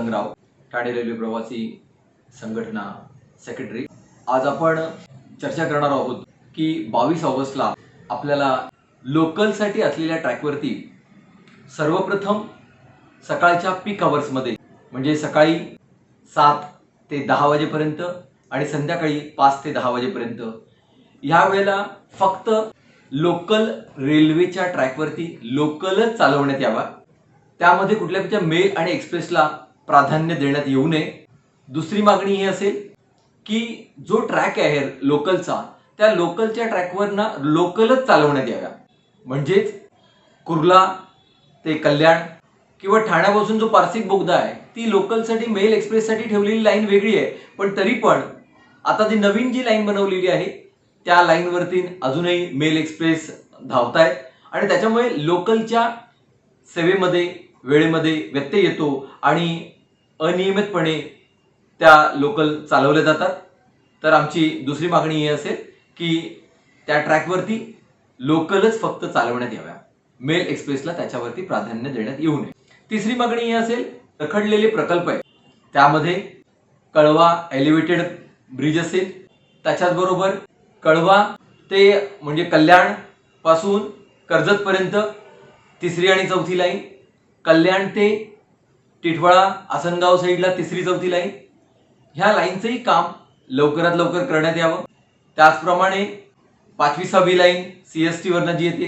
Patangrao Thane railway प्रवासी संघटना secretary आज आपण चर्चा करणार आहोत की बावीस ऑगस्टला आपल्याला लोकलसाठी असलेल्या ट्रॅकवरती सर्वप्रथम सकाळच्या पीक आवर्समध्ये म्हणजे सकाळी सात ते दहा वाजेपर्यंत आणि संध्याकाळी पाच ते दहा वाजेपर्यंत ह्या वेळेला फक्त लोकल रेल्वेच्या ट्रॅकवरती लोकलच चालवण्यात यावा. त्यामध्ये कुठल्या मेल आणि एक्सप्रेसला प्राधान्य देण्यात येऊ नये. दुसरी मागणी ही असेल की जो ट्रॅक आहे लोकलचा त्या लोकलच्या ट्रॅकवरनं लोकलच चालवण्यात याव्या. म्हणजेच कुर्ला ते कल्याण किंवा ठाण्यापासून जो पार्सिक बोगदा आहे ती लोकलसाठी मेल एक्सप्रेससाठी ठेवलेली लाईन वेगळी आहे. पण तरी पण आता ती नवीन जी लाईन बनवलेली आहे त्या लाईनवरती अजूनही मेल एक्सप्रेस धावत आहे आणि त्याच्यामुळे लोकलच्या सेवेमध्ये वेळेमध्ये व्यत्यय येतो आणि अनियमितपणे त्या लोकल चालवल्या जातात. तर आमची दुसरी मागणी ही असेल की त्या ट्रॅकवरती लोकलच फक्त चालवण्यात याव्या. मेल एक्सप्रेसला त्याच्यावरती प्राधान्य देण्यात येऊ नये. तिसरी मागणी ही असेल रखडलेले प्रकल्प आहे त्यामध्ये कळवा एलिव्हेटेड ब्रिज असेल. त्याच्याचबरोबर कळवा ते म्हणजे कल्याणपासून कर्जतपर्यंत तिसरी आणि चौथी लाईन कल्याण ते टिटवाळा आसनगाव साईडला तिसरी चौथी लाईन. ह्या लाईनचंही काम लवकरात लवकर करण्यात यावं. त्याचप्रमाणे पाचवी सहावी लाईन सी एस टीवरनं जी येते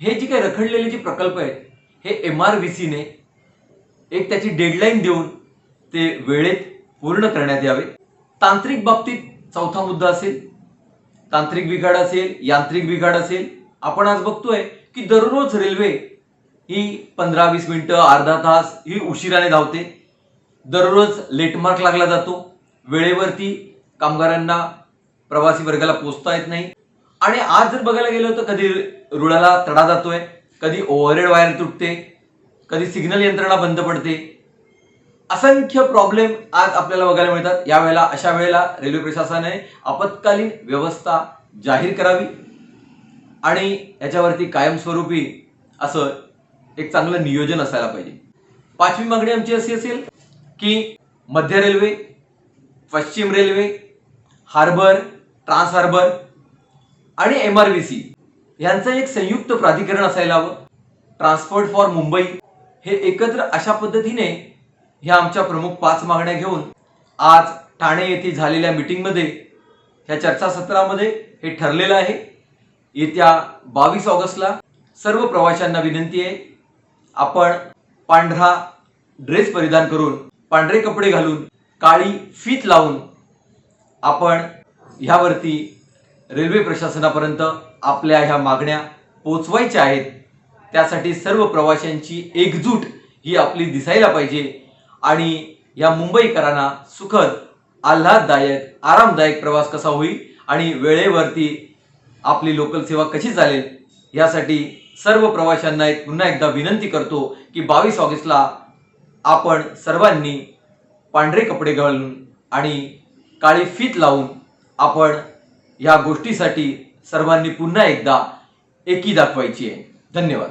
हे जी काही रखडलेले जे प्रकल्प आहेत हे एम आर व्ही सीने एक त्याची डेडलाईन देऊन ते वेळेत पूर्ण करण्यात यावे. तांत्रिक बाबतीत चौथा मुद्दा असेल तांत्रिक बिघाड असेल यांत्रिक बिघाड असेल. आपण आज बघतोय की दररोज रेल्वे ही पंधरा वीस मिनिटं अर्धा तास ही उशिराने धावते. दररोज लेटमार्क लागला जातो. वेळेवरती कामगारांना प्रवासी वर्गाला पोचता येत नाही. आणि आज जर बघायला गेलं तर कधी रुळाला तडा जातोय कधी ओव्हरहेड वायर तुटते कधी सिग्नल यंत्रणा बंद पडते. असंख्य प्रॉब्लेम आज आपल्याला बघायला मिळतात. यावेळेला अशा वेळेला रेल्वे प्रशासनाने आपत्कालीन व्यवस्था जाहीर करावी. आणि याच्यावरती कायमस्वरूपी असं एक चांगलं नियोजन असायला पाहिजे. पाचवी मागणी आमची अशी असेल की मध्य रेल्वे पश्चिम रेल्वे हार्बर ट्रान्स हार्बर आणि एम आर बी सी यांचं एक संयुक्त प्राधिकरण असायला हवं. ट्रान्सपोर्ट फॉर मुंबई हे एकत्र अशा पद्धतीने ह्या आमच्या प्रमुख पाच मागण्या घेऊन आज ठाणे येथे झालेल्या मीटिंगमध्ये ह्या चर्चासत्रामध्ये हे ठरलेलं आहे. येत्या बावीस ऑगस्टला सर्व प्रवाशांना विनंती आहे आपण पांढरा ड्रेस परिधान करून पांढरे कपडे घालून काळी फीत लावून आपण ह्यावरती रेल्वे प्रशासनापर्यंत आपल्या ह्या मागण्या पोचवायच्या आहेत. त्यासाठी सर्व प्रवाशांची एकजूट ही आपली दिसायला पाहिजे आणि या मुंबईकरांना सुखद आल्हाददायक आरामदायक प्रवास कसा होईल आणि वेळेवरती आपली लोकल सेवा कशी चालेल यासाठी सर्व प्रवाशांना एक पुन्हा एकदा विनंती करतो की बावीस ऑगस्टला आपण सर्वांनी पांढरे कपडे घालून आणि काळी फीत लावून आपण ह्या गोष्टीसाठी सर्वांनी पुन्हा एकदा एकी दाखवायची आहे. धन्यवाद.